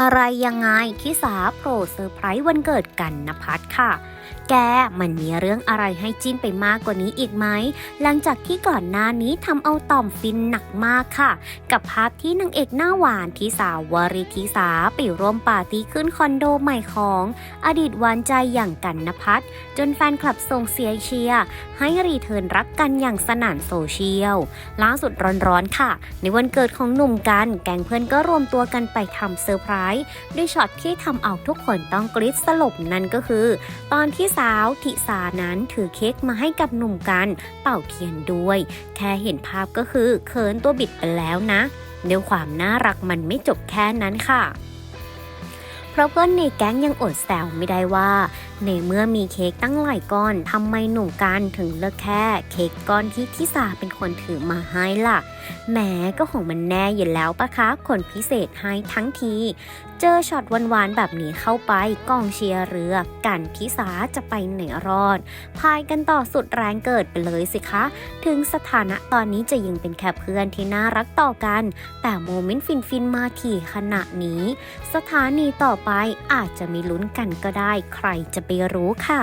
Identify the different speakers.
Speaker 1: อะไรยังไงที่สาโปรเซอร์ไพรส์วันเกิดกันนภัสค่ะ แกมันมีเรื่องอะไรให้จิ้นไปมากกว่านี้อีกไหม หลังจากที่ก่อนหน้านี้ทำเอาต่อมฟินหนักมากค่ะ กับภาพที่นางเอกหน้าหวานที่สาววาริธิสาไปร่วมปาร์ตี้ขึ้นคอนโดใหม่ของ อดีตหวานใจอย่างกันนภัสจนแฟนคลับส่งเสียงเชียร์ให้รีเทิร์นรักกันอย่างสนั่นโซเชียลล่าสุดร้อนๆค่ะ ในวันเกิดของหนุ่มกัน แก๊งเพื่อนก็รวมตัวกันไปทำเซอร์ไพรส์ด้วยช็อตที่ทำเอาทุกคนต้องกรี๊ดสลบนั่นก็คือ ตอนที่ที่สาวทิสานั้นถือเค้กมาให้กับหนุ่มกันเป่าเทียนด้วย แค่เห็นภาพก็คือเขินตัวบิดไปแล้วนะเดี๋ยวความน่ารักมันไม่จบแค่นั้นค่ะ ราะเพื่อนในแก๊งยังอดแซวไม่ได้ว่า ในเมื่อมีเค้กตั้งหลายก้อนทำไมหนุ่มกันถึงเลือกแค่ เค้กก้อนที่ทิสาเป็นคนถือมาให้ล่ะแหมก็ของมันแน่อยู่แล้วปะคะคนพิเศษให้ทั้งที เจอช็อตหวานๆแบบนี้เข้าไปกองเชียร์เรือ กันทิสาจะไปไหนรอด พายกันต่อสุดแรงเกิดไปเลยสิคะ ถึงสถานะตอนนี้จะยังเป็นแค่เพื่อนที่น่ารักต่อกัน แต่โมเมนต์ฟินๆมาถี่ขนาดนี้ สถานีต่อไปอาจจะมีลุ้นกันก็ได้ ใครจะไปรู้ค่ะ